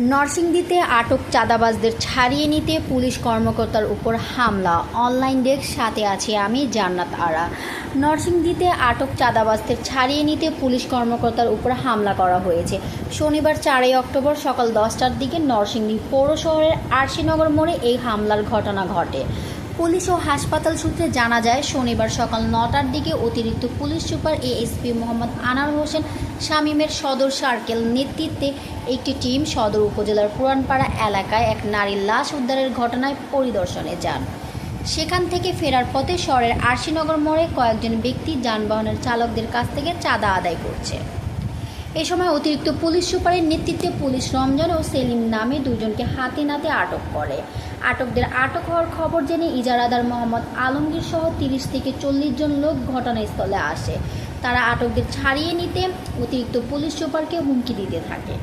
নরসিংদীতে আটক চাঁদাবাজদের ছাড়িয়ে নিতে পুলিশ কর্মকর্তার উপর হামলা। অনলাইন ডেস্ক সাথে আছি আমি, জান্নাত আরা। নরসিংদীতে আটক চাঁদাবাজদের ছাড়িয়ে নিতে পুলিশ কর্মকর্তার উপর হামলা করা হয়েছে। শনিবার চারই অক্টোবর সকাল দশটার দিকে নরসিংদী পৌর শহরের আরশিনগর মোড়ে এই হামলার ঘটনা ঘটে। পুলিশ ও হাসপাতাল সূত্রে জানা যায়, শনিবার সকাল নটার দিকে অতিরিক্ত পুলিশ সুপার এএসপি মোহাম্মদ আনার হোসেন শামীমের সদর সার্কেল নেতৃত্বে একটি টিম সদর উপজেলার পুরানপাড়া এলাকায় এক নারীর লাশ উদ্ধারের ঘটনায় পরিদর্শনে যান। সেখান থেকে ফেরার পথে শহরের আরশিনগর মোড়ে কয়েকজন ব্যক্তি যানবাহনের চালকদের কাছ থেকে চাঁদা আদায় করছে। এ সময় অতিরিক্ত পুলিশ সুপারের নেতৃত্বে পুলিশ রমজান ও সেলিম নামে দুজনকে হাতে নাতে আটক করে। আটকদের আটক হওয়ার খবর জেনে ইজারাদার মোহাম্মদ আলমগীর সহ তিরিশ থেকে চল্লিশ জন লোক ঘটনাস্থলে আসে। তারা আটকদের ছাড়িয়ে নিতে অতিরিক্ত পুলিশ সুপারকে হুমকি দিতে থাকে।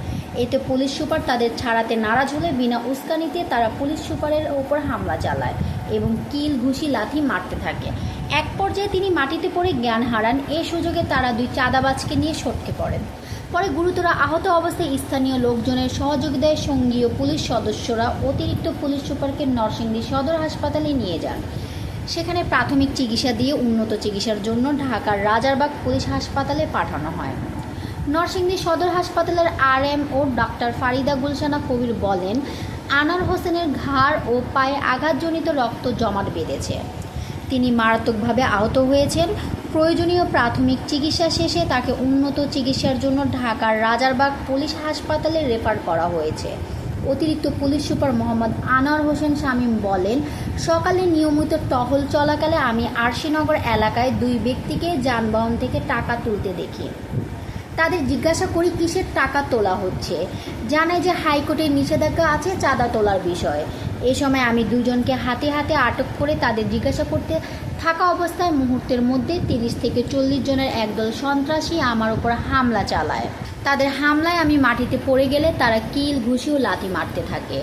এতে পুলিশ সুপার তাদের ছাড়াতে নারাজ হলে বিনা উস্কানিতে তারা পুলিশ সুপারের ওপর হামলা চালায় এবং কিল, ঘুষি, লাথি মারতে থাকে। এক পর্যায়ে তিনি মাটিতে পড়ে জ্ঞান হারান। এই সুযোগে তারা দুই চাঁদাবাজকে নিয়ে সটকে পড়েন। পরে গুরুতর আহত অবস্থায় স্থানীয় লোকজনের সহযোগিতায় সঙ্গীয় পুলিশ সদস্যরা অতিরিক্ত পুলিশ সুপারকে নরসিংদী সদর হাসপাতালে নিয়ে যান। সেখানে প্রাথমিক চিকিৎসা দিয়ে উন্নত চিকিৎসার জন্য ঢাকার রাজারবাগ পুলিশ হাসপাতালে পাঠানো হয়। নরসিংদী সদর হাসপাতালের R M O doctor Farida Gulshana Kabir বলেন, আনার হোসেনের ঘাড় ও পায়ে আঘাতজনিত রক্ত জমাট বেঁধেছে। তিনি মারাত্মকভাবে আহত হয়েছেন। প্রয়োজনীয় প্রাথমিক চিকিৎসা শেষে তাকে উন্নত চিকিৎসার জন্য ঢাকার রাজারবাগ পুলিশ হাসপাতালে রেফার করা হয়েছে। অতিরিক্ত পুলিশ সুপার মোহাম্মদ আনোয়ার হোসেন শামীম বলেন, সকালে নিয়মিত টহল চলাকালে আমি আরশিনগর এলাকায় দুই ব্যক্তিকে যানবাহন থেকে টাকা তুলতে দেখি। তাদের জিজ্ঞাসা করি, কিসের টাকা তোলা হচ্ছে? জানায় যে হাইকোর্টের নিষেধাজ্ঞা আছে, চাঁদা তোলার বিষয়ে। এ সময় আমি দুজনকে হাতে হাতে আটক করে তাদের জিজ্ঞাসা করতে থাকা অবস্থায় মুহূর্তের মধ্যে তিরিশ থেকে চল্লিশ জনের একদল সন্ত্রাসী আমার উপর হামলা চালায়। তাদের হামলায় আমি মাটিতে পড়ে গেলে তারা কিল, ঘুষি ও লাথি মারতে থাকে।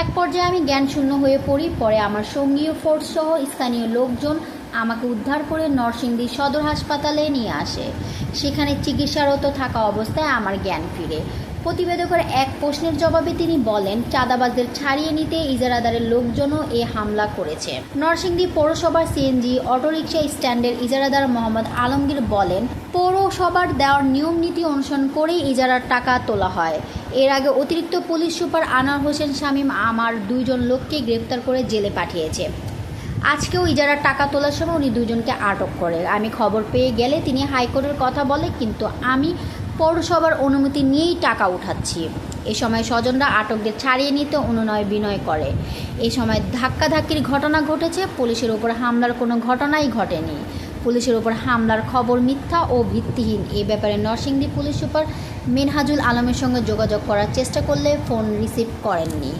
এক পর্যায়ে আমি জ্ঞানশূন্য হয়ে পড়ি, পরে আমার সঙ্গীয় ফোর্স সহ স্থানীয় লোকজন আমাকে উদ্ধার করে নরসিংদী সদর হাসপাতালে নিয়ে আসে। সেখানে চিকিৎসারত থাকা অবস্থায় আমার জ্ঞান ফিরে। প্রতিবেদকের এক প্রশ্নের জবাবে তিনি বলেন, চাঁদাবাজদের ছাড়িয়ে নিতে ইজারাদারের লোকজনও এ হামলা করেছে। নরসিংদী পৌরসভার সিএনজি অটোরিকশা স্ট্যান্ডের ইজারাদার মোহাম্মদ আলমগীর বলেন, পৌরসভার দেওয়ার নিয়ম নীতি অনুসরণ করেই ইজারার টাকা তোলা হয়। এর আগে অতিরিক্ত পুলিশ সুপার আনোয়ার হোসেন শামীম আমার দুইজন লোককে গ্রেপ্তার করে জেলে পাঠিয়েছে। আজকেও ইজারার টাকা তোলার সময় উনি দুজনকে আটক করে। আমি খবর পেয়ে গেলে তিনি হাইকোর্টের কথা বলে, কিন্তু আমি পৌরসভার অনুমতি নিয়েই টাকা উঠাচ্ছি। এ সময় স্বজনরা আটকদের ছাড়িয়ে নিতে অনুনয় বিনয় করে। এ সময় ধাক্কাধাক্কির ঘটনা ঘটেছে। পুলিশের ওপর হামলার কোনো ঘটনাই ঘটেনি। পুলিশের ওপর হামলার খবর মিথ্যা ও ভিত্তিহীন। এ ব্যাপারে নরসিংদী পুলিশ সুপার মেনহাজুল আলমের সঙ্গে যোগাযোগ করার চেষ্টা করলে ফোন রিসিভ করেননি।